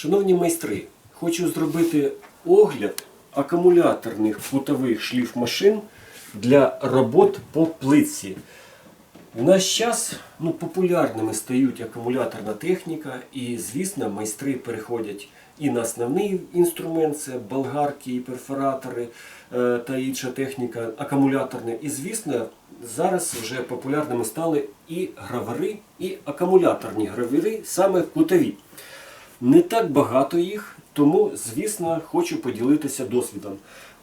Шановні майстри, хочу зробити огляд акумуляторних футових шліфмашин для робот по плитці. В наш час ну, популярними стають акумуляторна техніка, і, звісно, майстри переходять і на основний інструмент це болгарки, і перфоратори е, та інша техніка акумуляторна. І, звісно, зараз вже популярними стали і гравери, і акумуляторні гравери, саме кутові. Не так багато їх, тому, звісно, хочу поділитися досвідом.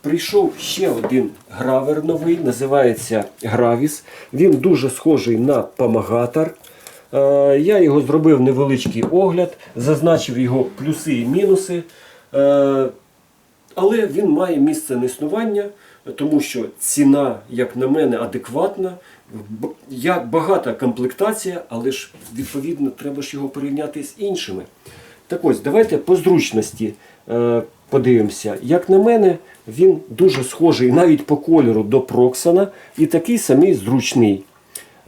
Прийшов ще один гравер новий, називається Гравіс. Він дуже схожий на помагатор. Е, Я його зробив невеличкий огляд, зазначив його плюси і мінуси. Е, Але він має місце на існування, тому що ціна, як на мене, адекватна. Багата комплектація, але ж відповідно треба ж його порівняти з іншими. Так ось, давайте по зручності е, подивимося. Як на мене, він дуже схожий навіть по кольору до Проксана і такий самий зручний.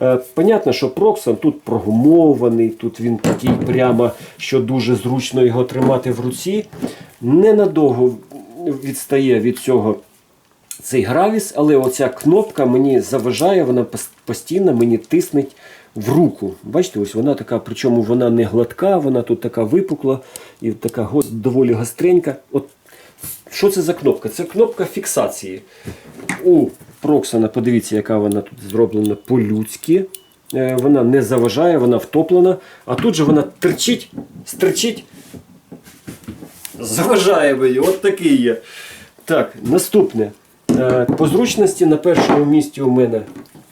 Е, Понятно, що Проксан тут прогумований, тут він такий прямо, що дуже зручно його тримати в руці. Ненадовго відстає від цього цей гравіс, але оця кнопка мені заважає, вона постійно мені тиснеть в руку. Бачите, ось вона така, причому вона не гладка, вона тут така випукла і така доволі гостренька. От що це за кнопка? Це кнопка фіксації. У Проксана, подивіться, яка вона тут зроблена по-людськи. Е, Вона не заважає, вона втоплена. А тут же вона терчить, стерчить, заважає мені. От такий є. Так, наступне. Е, По зручності на першому місці у мене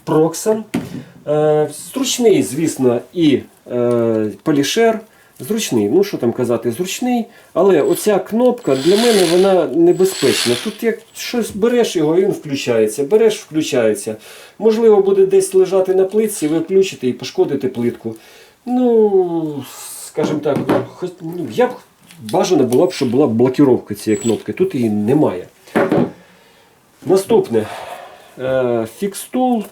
Проксан. Е, Зручний, звісно, і е, полішер. Зручний, ну що там казати, зручний, але оця кнопка для мене вона небезпечна. Тут як щось береш його, він включається, береш, включається. Можливо, буде десь лежати на плитці, ви включите і пошкодите плитку. Ну, скажімо так, ну, ну, я б бажано було б, щоб була блокіровка цієї кнопки. Тут її немає. Наступне. Е, Фікстул.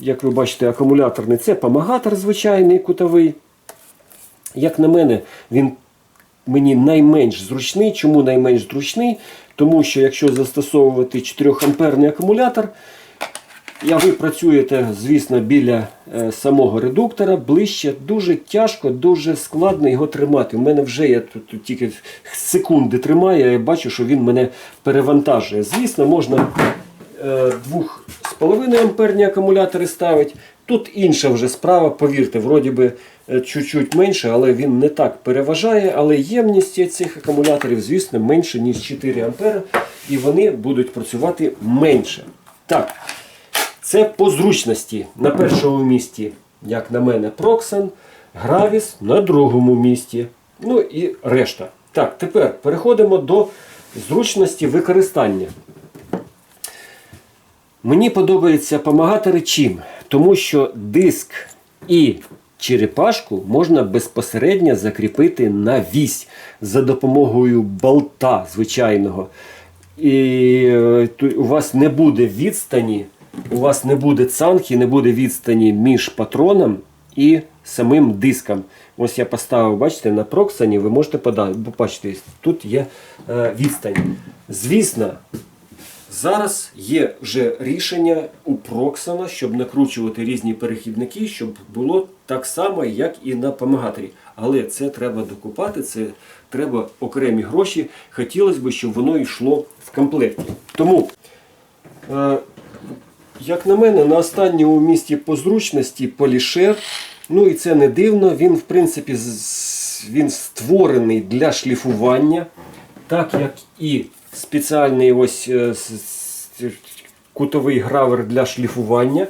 Як ви бачите, акумуляторний це помагатор звичайний кутовий. Як на мене, він мені найменш зручний. Чому найменш зручний? Тому що якщо застосовувати 4 амперний акумулятор, і ви працюєте, звісно, біля е, самого редуктора, ближче, дуже тяжко, дуже складно його тримати. У мене вже я тут, тільки секунди тримаю, я бачу, що він мене перевантажує. Звісно, можна 2,5 амперні акумулятори ставити. Тут інша вже справа, повірте, вроді би е, чуть-чуть менше, але він не так переважає. Але ємність цих акумуляторів, звісно, менше, ніж 4 ампера, і вони будуть працювати менше. Так, це по зручності. На першому місці, як на мене, Proxen, Gravis на другому місці. Ну і решта. Так, тепер переходимо до зручності використання. Мені подобаються помагатори чим? Тому що диск і черепашку можна безпосередньо закріпити на вісь за допомогою болта звичайного. І е, у вас не буде відстані, у вас не буде цанхи, не буде відстані між патроном і самим диском. Ось я поставив, бачите, на проксані, ви можете пода- побачити, тут є е, відстань. Звісно, Зараз є вже рішення у Проксана, щоб накручувати різні перехідники, щоб було так само, як і на помагаторі. Але це треба докупати, це треба окремі гроші. Хотілося б, щоб воно йшло в комплекті. Тому, е, як на мене, на останньому місці по зручності полішер. Ну і це не дивно. Він, в принципі, він створений для шліфування, так як і спеціальний ось е, кутовий гравер для шліфування.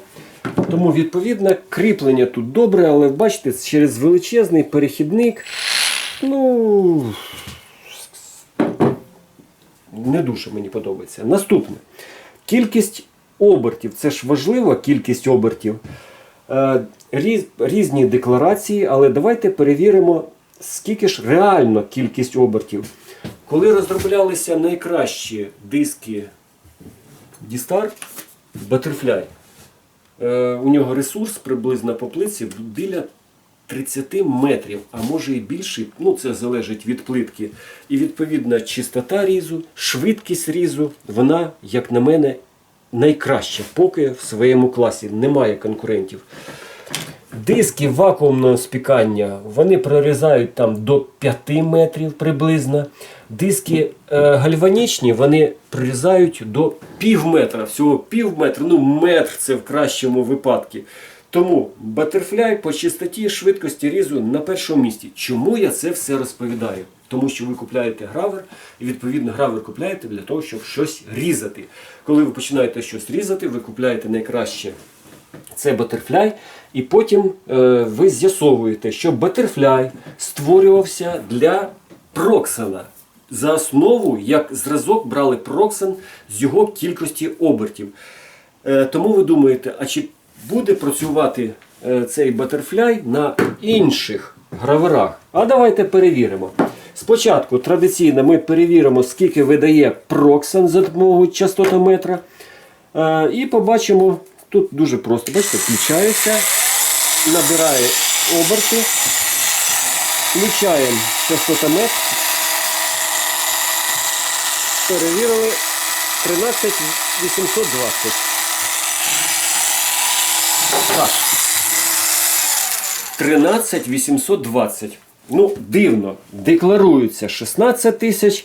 Тому, відповідно, кріплення тут добре, але бачите, через величезний перехідник. Ну, не дуже мені подобається. Наступне. Кількість обертів. Це ж важливо, кількість обертів. Е, різ- різні декларації, але давайте перевіримо, скільки ж реально кількість обертів. Коли розроблялися найкращі диски D-Star, Butterfly, е, у нього ресурс приблизно по плиці біля 30 метрів, а може і більше, ну це залежить від плитки. І відповідно чистота різу, швидкість різу, вона, як на мене, найкраща, поки в своєму класі немає конкурентів. Диски вакуумного спікання вони прорізають там до 5 метрів приблизно. Диски е, гальванічні вони прорізають до пів метра. Всього пів метра, ну метр це в кращому випадку. Тому батерфляй по чистоті швидкості різу на першому місці. Чому я це все розповідаю? Тому що ви купляєте гравер, і відповідно гравер купляєте для того, щоб щось різати. Коли ви починаєте щось різати, ви купляєте найкраще це Butterfly, і потім е, ви з'ясовуєте, що Butterfly створювався для Проксена. За основу, як зразок, брали Проксен з його кількості обертів. Е, тому ви думаєте, а чи буде працювати е, цей Butterfly на інших граверах? А давайте перевіримо. Спочатку традиційно ми перевіримо, скільки видає Проксен за допомогою частотометра. Е, І побачимо, тут дуже просто, бачите, включається, набирає оберти, включаємо частотомет, перевірили 13820. Так. 13820. Ну, дивно, декларується 16 тисяч,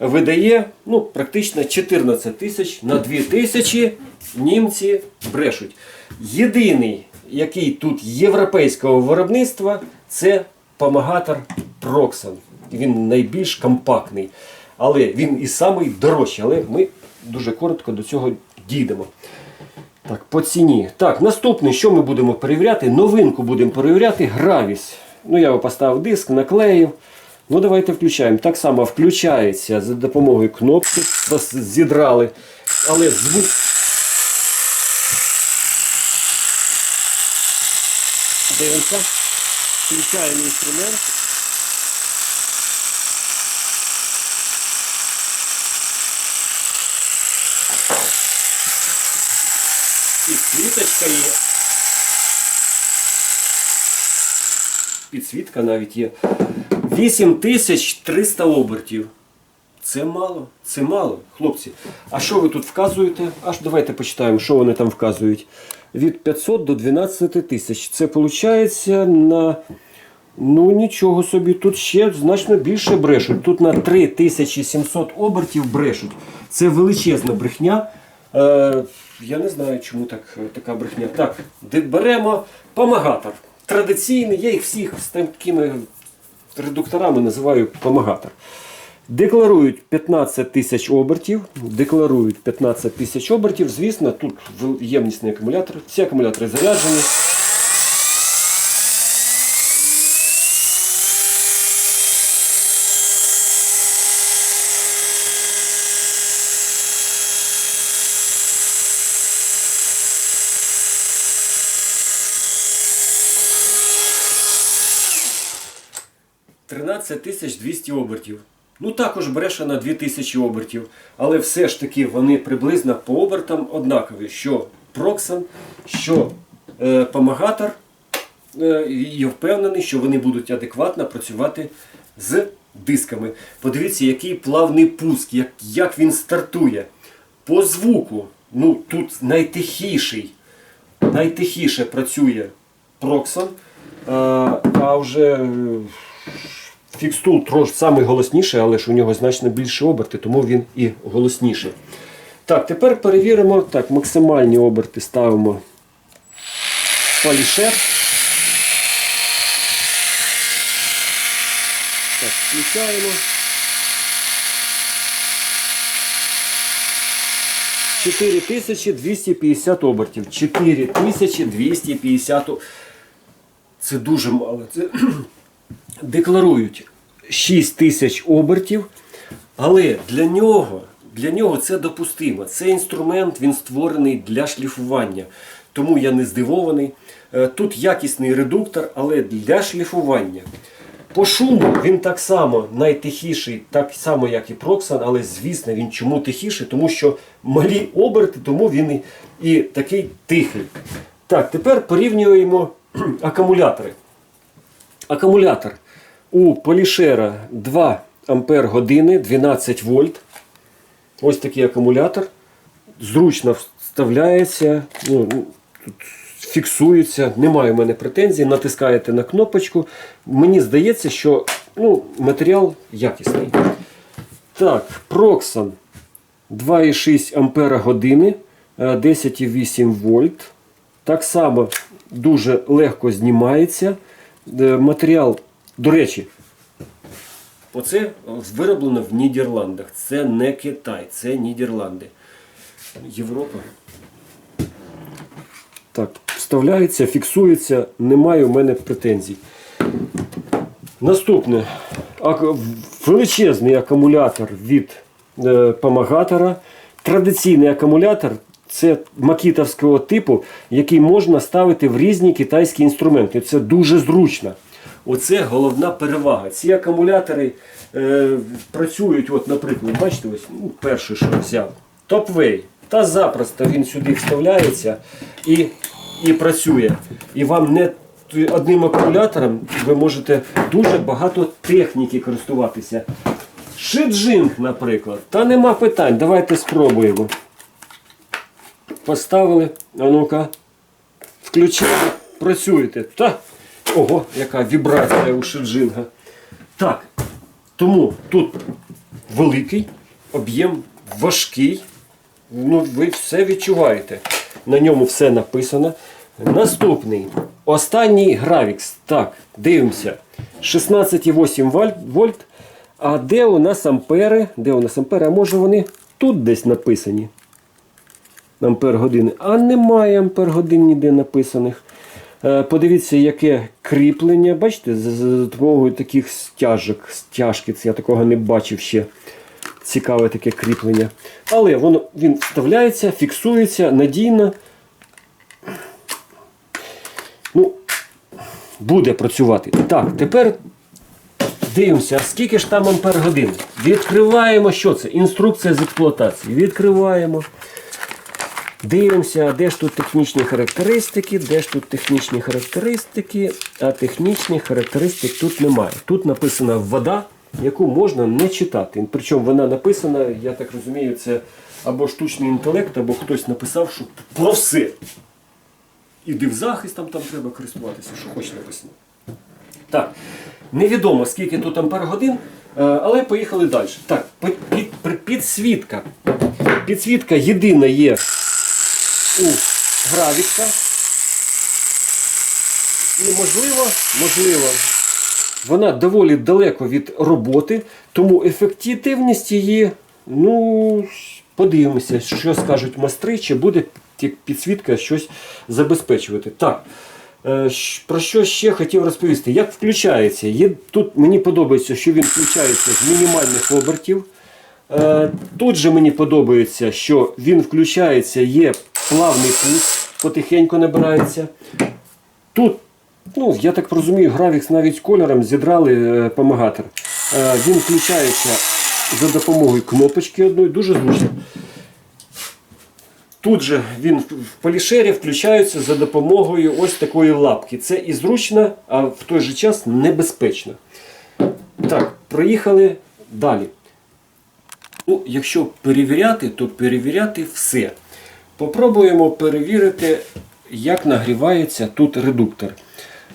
видає ну, практично 14 тисяч на 2 тисячі німці брешуть. Єдиний, який тут європейського виробництва, це помагатор Proxen. Він найбільш компактний. Але він і самий дорожчий. Але ми дуже коротко до цього дійдемо. Так, по ціні. Так, наступне, що ми будемо перевіряти? Новинку будемо перевіряти Гравіс. Ну, я поставив диск, наклеїв. Ну, давайте включаємо. Так само включається за допомогою кнопки. Зідрали. Але звук. Дивимося. Включаємо інструмент. І світочка є. Підсвітка навіть є. 8300 обертів. Це мало, це мало, хлопці. А що ви тут вказуєте? Аж давайте почитаємо, що вони там вказують. Від 500 до 12 тисяч. Це виходить на. Ну нічого собі, тут ще значно більше брешуть. Тут на 3700 обертів брешуть. Це величезна брехня. Е, я не знаю, чому так, така брехня. Так, беремо помагатор. Традиційний, я їх всіх з такими редукторами називаю помагатор. Декларують 15 тисяч обертів. Декларують 15 тисяч обертів. Звісно, тут ємнісний акумулятор. Всі акумулятори заряджені. Тринадцять тисяч 200 обертів. Ну також бреше на 2000 обертів. Але все ж таки вони приблизно по обертам однакові. Що Проксан, що е, помагатор. Е, я впевнений, що вони будуть адекватно працювати з дисками. Подивіться, який плавний пуск, як, як він стартує. По звуку, ну тут найтихіший, найтихіше працює Проксан, а, а вже е, фікстул трошки самий голосніший, але ж у нього значно більше оберти, тому він і голосніший. Так, тепер перевіримо. Так, максимальні оберти ставимо полішер. Так, включаємо. 4250 обертів. 4250 о- Це дуже мало. Це декларують 6 тисяч обертів, але для нього, для нього це допустимо. Цей інструмент він створений для шліфування. Тому я не здивований. Е, Тут якісний редуктор, але для шліфування. По шуму він так само найтихіший, так само, як і Проксан, але звісно він чому тихіший, тому що малі оберти, тому він і, і такий тихий. Так, тепер порівнюємо акумулятори. Акумулятор у полішера 2 Ампер години 12 вольт. Ось такий акумулятор. Зручно вставляється, ну, тут фіксується, немає в мене претензій. Натискаєте на кнопочку. Мені здається, що ну, матеріал якісний. Так, Proxon 2,6 Ампера години, е, 10,8 вольт. Так само дуже легко знімається. Е, Матеріал, до речі, оце вироблено в Нідерландах. Це не Китай, це Нідерланди. Європа. Так, вставляється, фіксується, немає у мене претензій. Наступне. Величезний акумулятор від е, помагатора. Традиційний акумулятор це макітовського типу, який можна ставити в різні китайські інструменти. Це дуже зручно. Оце головна перевага. Ці акумулятори е, працюють, от, наприклад, бачите, ось ну, перший, що взяв. Топвей. Та запросто він сюди вставляється і, і працює. І вам не одним акумулятором ви можете дуже багато техніки користуватися. Шиджинг, наприклад. Та нема питань. Давайте спробуємо. Поставили, а ну-ка, включили, працюєте. Та, ого, яка вібрація у шиджинга. Так, тому тут великий об'єм, важкий. Ну, ви все відчуваєте. На ньому все написано. Наступний. Останній Гравікс. Так, дивимося. 16,8 вольт- вольт. А де у нас ампери? Де у нас ампери? А може вони тут десь написані? Ампер години. А немає ампер годин ніде написаних. Е, Подивіться, яке кріплення. Бачите, за, допомогою таких стяжок, стяжки. Я такого не бачив ще. Цікаве таке кріплення. Але воно, він вставляється, фіксується надійно. Ну, буде працювати. Так, тепер дивимося, скільки ж там ампер годин. Відкриваємо, що це? Інструкція з експлуатації. Відкриваємо. Дивимося, де ж тут технічні характеристики, де ж тут технічні характеристики, а технічних характеристик тут немає. Тут написана вода, яку можна не читати. Причому вона написана, я так розумію, це або штучний інтелект, або хтось написав, що про все. Іди в захист, там, там треба користуватися, що хоче написано. Так, невідомо скільки тут ампер годин, е, але поїхали далі. Так, під- під- підсвітка. Підсвітка єдина є у гравіка. І можливо, можливо, вона доволі далеко від роботи, тому ефективність її, ну, подивимося, що скажуть майстри, чи буде підсвітка щось забезпечувати. Так. е, Про що ще хотів розповісти? Як включається? Тут мені подобається, що він включається з мінімальних обертів. Е, Тут же мені подобається, що він включається, є плавний пуск, потихеньку набирається. Тут, ну, я так розумію, Гравікс навіть з кольором зідрали е, помагатор. Е, Він включається за допомогою кнопочки одної, дуже зручно. Тут же він в полішері включається за допомогою ось такої лапки. Це і зручно, а в той же час небезпечно. Так, проїхали далі. Ну, якщо перевіряти, то перевіряти все. Попробуємо перевірити, як нагрівається тут редуктор.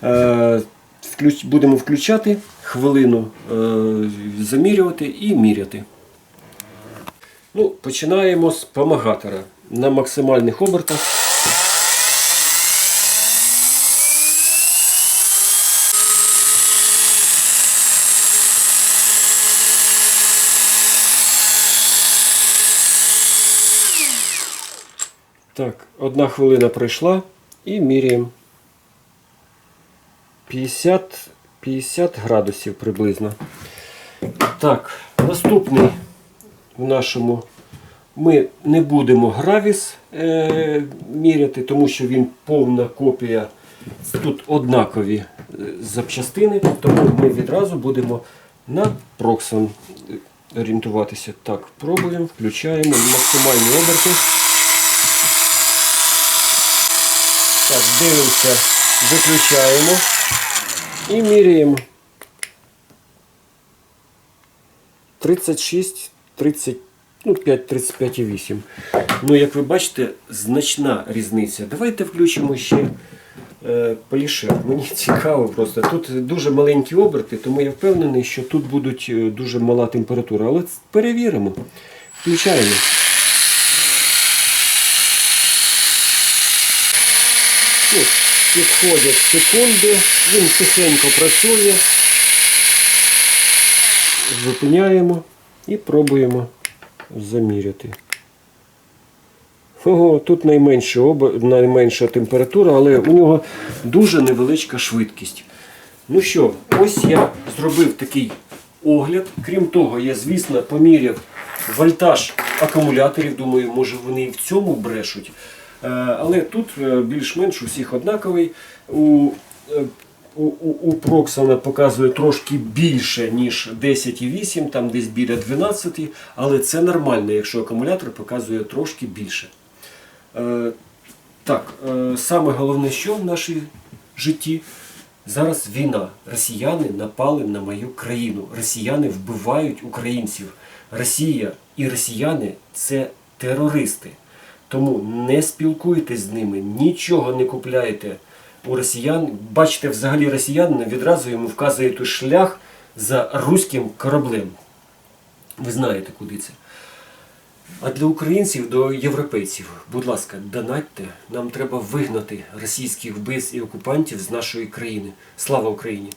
Е, будемо включати хвилину, е, замірювати і міряти. Ну, починаємо з помагатора на максимальних обертах. Так, одна хвилина пройшла і міряємо 50, 50 градусів приблизно. Так, наступний в нашому ми не будемо гравіс е, міряти, тому що він повна копія. Тут однакові е, запчастини, тому ми відразу будемо на Proxon орієнтуватися. Так, пробуємо, включаємо максимальні оберти. Так, дивимося, виключаємо. І міряємо. 36, 30, ну 5, 35,8. Ну, як ви бачите, значна різниця. Давайте включимо ще е, полішер. Мені цікаво просто. Тут дуже маленькі оберти, тому я впевнений, що тут будуть е, дуже мала температура. Але перевіримо. Включаємо. От, підходять секунди, він тихенько працює. Зупиняємо і пробуємо заміряти. Ого, тут найменша, найменша температура, але у нього дуже невеличка швидкість. Ну що, ось я зробив такий огляд. Крім того, я, звісно, поміряв вольтаж акумуляторів. Думаю, може вони і в цьому брешуть. Е, Але тут е, більш-менш у всіх однаковий. У, е, у, у, Проксана показує трошки більше, ніж 10,8, там десь біля 12, але це нормально, якщо акумулятор показує трошки більше. Е, так, е, саме головне, що в нашій житті зараз війна. Росіяни напали на мою країну. Росіяни вбивають українців. Росія і росіяни це терористи. Тому не спілкуйтесь з ними, нічого не купляйте у росіян. Бачите, взагалі росіянина відразу йому вказуєте шлях за руським кораблем. Ви знаєте, куди це. А для українців, до європейців, будь ласка, донатьте. Нам треба вигнати російських вбивць і окупантів з нашої країни. Слава Україні!